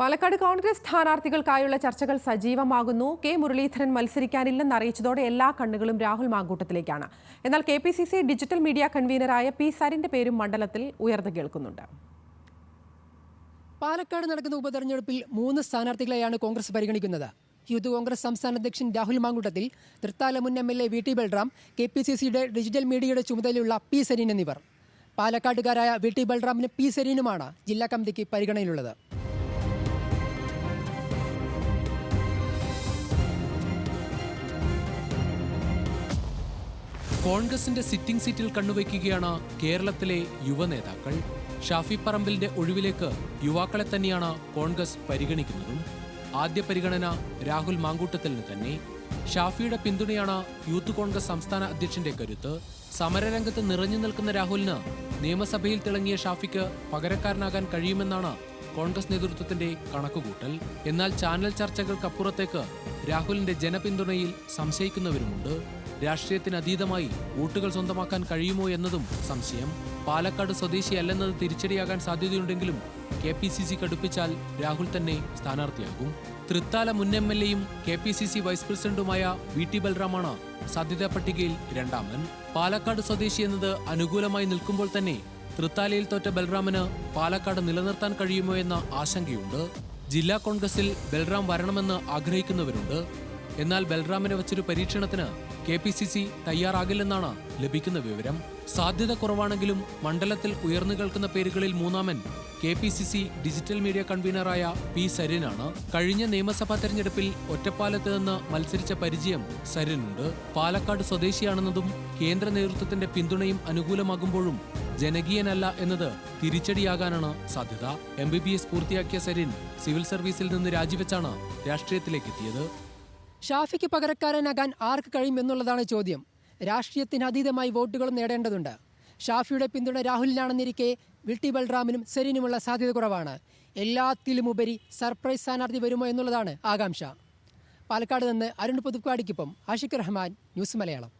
പാലക്കാട് കോൺഗ്രസ് സ്ഥാനാർത്ഥികൾക്കായുള്ള ചർച്ചകൾ സജീവമാകുന്നു. കെ മുരളീധരൻ മത്സരിക്കാനില്ലെന്ന് അറിയിച്ചതോടെ എല്ലാ കണ്ണുകളും രാഹുൽ മാങ്കൂട്ടത്തിലേക്കാണ്. എന്നാൽ K P C C digital media കൺവീനറായ P സരിന്റെ പേരും മണ്ഡലത്തിൽ ഉയർന്നു കേൾക്കുന്നുണ്ട്. പാലക്കാട് നടക്കുന്ന ഉപതെരഞ്ഞെടുപ്പിൽ മൂന്ന് സ്ഥാനാർത്ഥികളെയാണ് കോൺഗ്രസ് പരിഗണിക്കുന്നത്. യൂത്ത് കോൺഗ്രസ് സംസ്ഥാന അധ്യക്ഷൻ രാഹുൽ മാങ്കൂട്ടത്തിൽ തൃത്താല മുൻ M L A V T Balram K P C സിയുടെ ഡിജിറ്റൽ മീഡിയയുടെ ചുമതലയുള്ള പി സരീൻ എന്നിവർ. പാലക്കാട്ടുകാരായ വി ടി ബൽറാമിനും പി സരീനുമാണ് ജില്ലാ കമ്മിറ്റിക്ക് പരിഗണനയിലുള്ളത്. കോൺഗ്രസിന്റെ സിറ്റിംഗ് സീറ്റിൽ കണ്ണുവയ്ക്കുകയാണ് കേരളത്തിലെ യുവനേതാക്കൾ ഷാഫി പറമ്പിലിന്റെ ഒഴിവിലേക്ക് യുവാക്കളെ തന്നെയാണ് കോൺഗ്രസ് പരിഗണിക്കുന്നതും. ആദ്യ പരിഗണന രാഹുൽ മാങ്കൂട്ടത്തിന് തന്നെ. ഷാഫിയുടെ പിന്തുണയാണ് യൂത്ത് കോൺഗ്രസ് സംസ്ഥാന അധ്യക്ഷന്റെ കരുത്ത്. സമരരംഗത്ത് നിറഞ്ഞു നിൽക്കുന്ന രാഹുലിന് നിയമസഭയിൽ തിളങ്ങിയ ഷാഫിക്ക് പകരക്കാരനാകാൻ കഴിയുമെന്നാണ് കോൺഗ്രസ് നേതൃത്വത്തിന്റെ കണക്കുകൂട്ടൽ. എന്നാൽ ചാനൽ ചർച്ചകൾക്കപ്പുറത്തേക്ക് രാഹുലിന്റെ ജനപിന്തുണയിൽ സംശയിക്കുന്നവരുമുണ്ട്. രാഷ്ട്രീയത്തിന് അതീതമായി വോട്ടുകൾ സ്വന്തമാക്കാൻ കഴിയുമോ എന്നതും സംശയം. പാലക്കാട് സ്വദേശിയല്ലെന്നത് തിരിച്ചടിയാകാൻ സാധ്യതയുണ്ടെങ്കിലും കെ പി സി സി കടുപ്പിച്ചാൽ രാഹുൽ തന്നെ സ്ഥാനാർത്ഥിയാകും. തൃത്താല മുൻ എം എൽ എയും K P C C vice പ്രസിഡന്റുമായ വി ടി ബൽറാമാണ് സാധ്യതാ പട്ടികയിൽ രണ്ടാമൻ പാലക്കാട് സ്വദേശി എന്നത് അനുകൂലമായി നിൽക്കുമ്പോൾ തന്നെ തൃത്താലയിൽ തോറ്റ ബൽറാമിന് പാലക്കാട് നിലനിർത്താൻ കഴിയുമോ എന്ന ആശങ്കയുണ്ട്. ജില്ലാ കോൺഗ്രസിൽ ബൽറാം വരണമെന്ന് ആഗ്രഹിക്കുന്നവരുണ്ട്. എന്നാൽ ബൽറാമിനെ വച്ചൊരു പരീക്ഷണത്തിന് കെ പി സി സി തയ്യാറാകില്ലെന്നാണ് ലഭിക്കുന്ന വിവരം. സാധ്യത കുറവാണെങ്കിലും മണ്ഡലത്തിൽ ഉയർന്നു കേൾക്കുന്ന പേരുകളിൽ മൂന്നാമൻ K P C C digital media കൺവീനറായ P സരിനാണ്. കഴിഞ്ഞ നിയമസഭാ തെരഞ്ഞെടുപ്പിൽ ഒറ്റപ്പാലത്ത് നിന്ന് മത്സരിച്ച പരിചയം സരിനുണ്ട്. പാലക്കാട് സ്വദേശിയാണെന്നതും കേന്ദ്ര നേതൃത്വത്തിന്റെ പിന്തുണയും അനുകൂലമാകുമ്പോഴും ജനകീയനല്ല എന്നത് തിരിച്ചടിയാകാനാണ് സാധ്യത. എം ബി ബി എസ് പൂർത്തിയാക്കിയ സരിൻ സിവിൽ സർവീസിൽ നിന്ന് രാജിവെച്ചാണ് രാഷ്ട്രീയത്തിലേക്ക് എത്തിയത് ഷാഫിക്ക് പകരക്കാരനാകാൻ ആർക്ക് കഴിയും എന്നുള്ളതാണ് ചോദ്യം. രാഷ്ട്രീയത്തിന് അതീതമായി വോട്ടുകളും നേടേണ്ടതുണ്ട്. ഷാഫിയുടെ പിന്തുണ രാഹുലിനാണെന്നിരിക്കെ വിട്ടി ബൽറാമിനും സെരീനുമുള്ള സാധ്യത കുറവാണ്. എല്ലാത്തിലുമുപരി സർപ്രൈസ് സ്ഥാനാർത്ഥി വരുമോ എന്നുള്ളതാണ് ആകാംക്ഷ. പാലക്കാട് നിന്ന് അരുൺ പുതുക്കാടിക്കൊപ്പം ആഷിഖ് റഹ്മാൻ ന്യൂസ് മലയാളം.